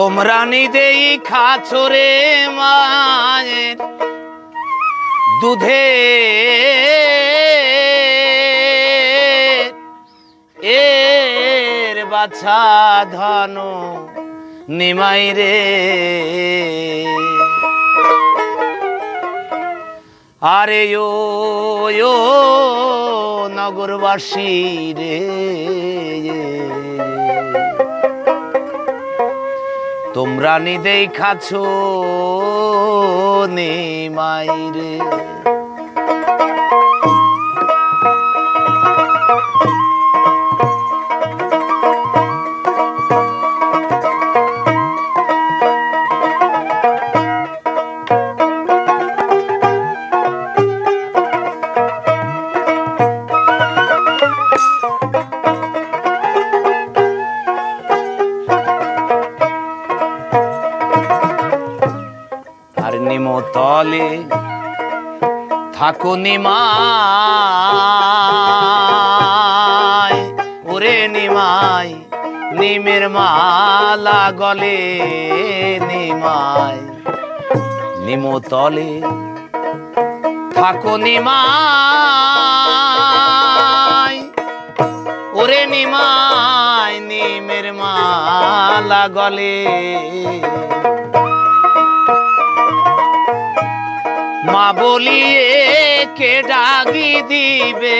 তোমরা নিদেই খাছরে মায়ের দুধে। এর বাছা ধন নিমাই রে। আরে ও নগরবাসী রে। তোমরা নিদেই খাছো নে রে তলে থাকো নিমাই ওরে নিমাই নিমের মালা গলে নিমাই নিমো তলে থাকো নিমাই ওরে নিমাই নিমের মালা গলে মা বলিয়ে কে ডাকি দিবে?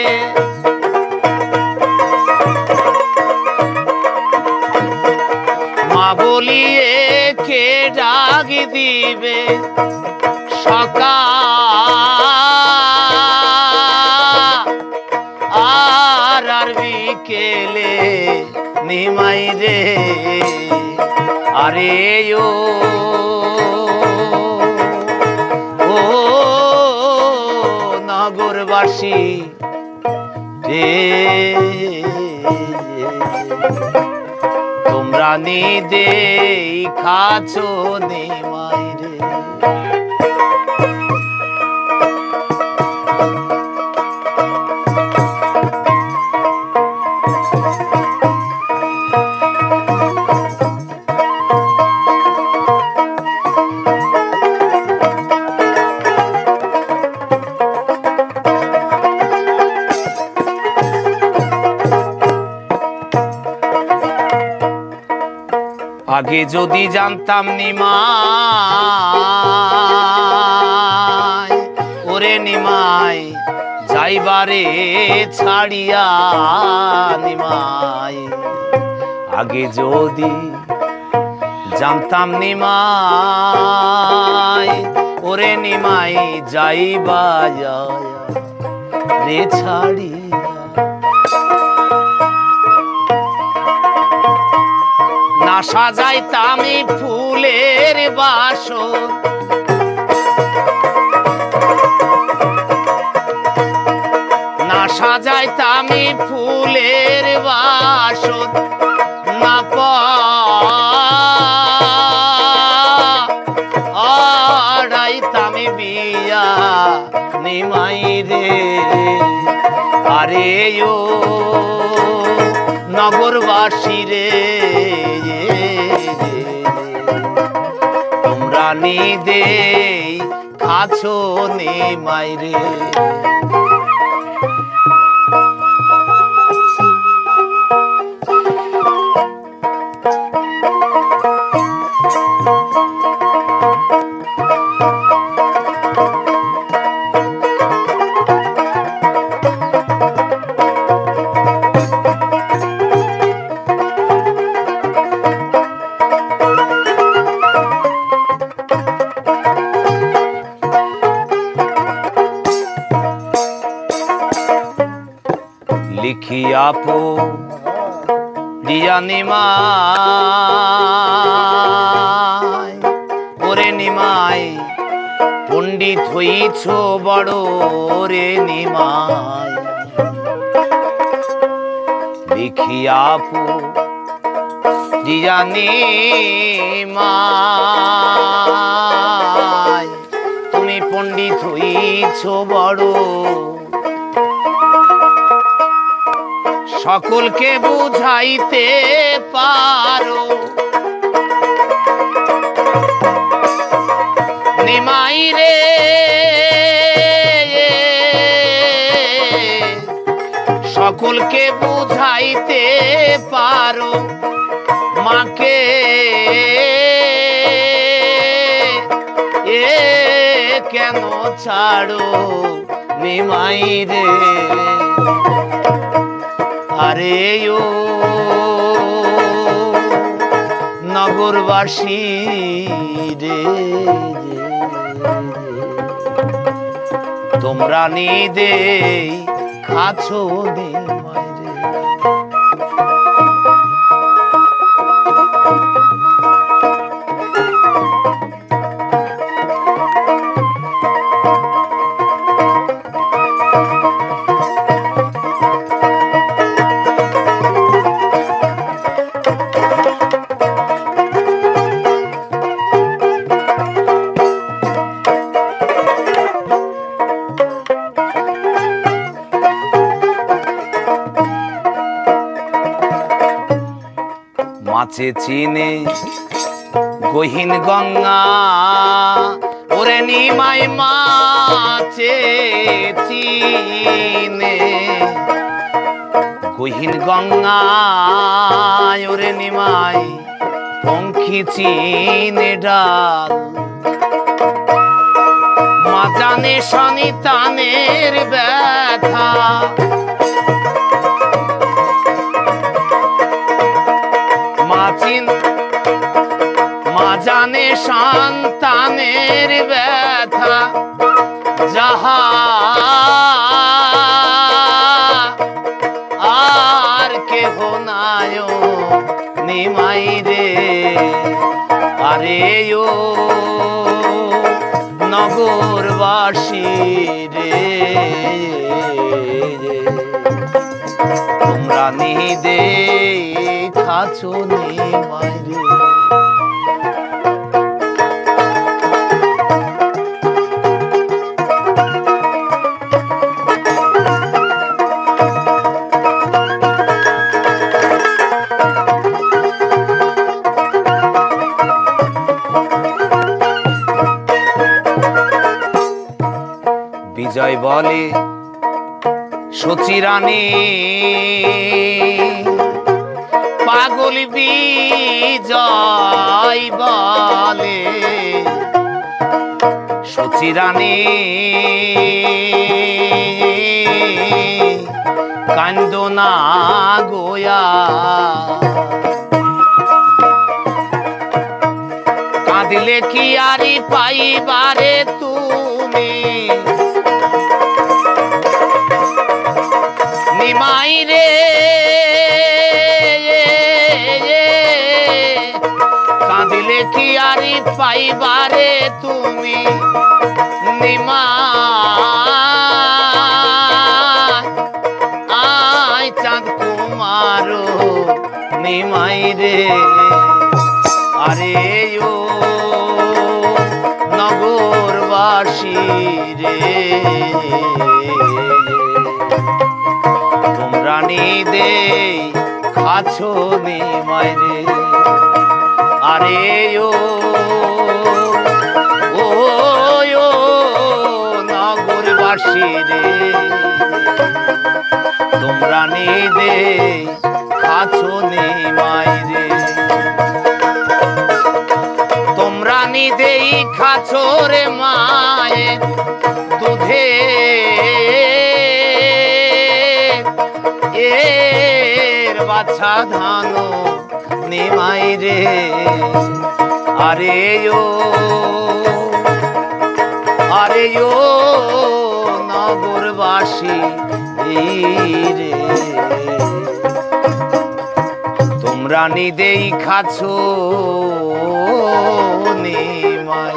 মা বলিয়ে কে ডাকি দিবে? সকাল আর আর বিকেলে নিমাই রে, আরে ও। ও নগরবাসী রে তোমরা নিদে খাছো নে রে আগে যদি জানতাম নিমাই, ওরে নিমাই, যাইবারে ছাড়িয়া নিমাই। আগে যদি জানতাম নিমাই, ওরে নিমাই যাইবা রে ছাড়িয়া না সাজাইতামি ফুলের বাসর। না সাজাইতামি ফুলের বাসর, না পাড়াইতামি বিয়া নিমাই রে আরে ও নগরবাসী রে। তোমরা দে খাছো নে মাইরে। লিখিয়া পো দিয়া নিমাই ওরে নিমাই পণ্ডিত হইছ বড় রে নিমাই লিখিয়া পো দিয়া নিমাই তুমি পণ্ডিত হইছ বড় সকলকে বুঝাইতে পারো। নিমাই রে সকলকে বুঝাইতে পারো। মাকে এ কেন ছাড়ো নিমাই রে? আরে ও নগরবাসী রে তোমরা নিদে খাছো নিমাই মাছে চিনে। গহীন গঙ্গা ওরে নিমাই মাছে চিনে। গহীন গঙ্গা ওরে নিমাই পঙ্খি চিনে ডাল। মা জানে সনিতানের ব্যথা। জানে সন্তানের ব্যথা, যাহা আর কেহ নায় নিমাই রে আরে ও নগরবাসী রে। তোমরা নিদে খাছো নিমাই বলে সচিরানী পাগল বিজয় বলে সচিরানী কান্দনা গোয়া। কাঁদিলে কি আরি পাইবারে তুমি রে কাঁদিলে কি আরি পাইবারে তুমি? নিমা আয় চাঁদ কুমারো, নিমাই রে। আরে ও নগরবাসী রে। তোমরা নিদে খাছো নিমাই রে। আরে ও ও নগরবাসী রে। তোমরা নিদে খাছো নিমাই রে। তোমরা নিদেই খাছো রে মায়ে দুধে বাছা ধানো নিমাই রে। আরে ও আরে ও নগরবাসী রে। তোমরা নিদেই খাছো নিমাই।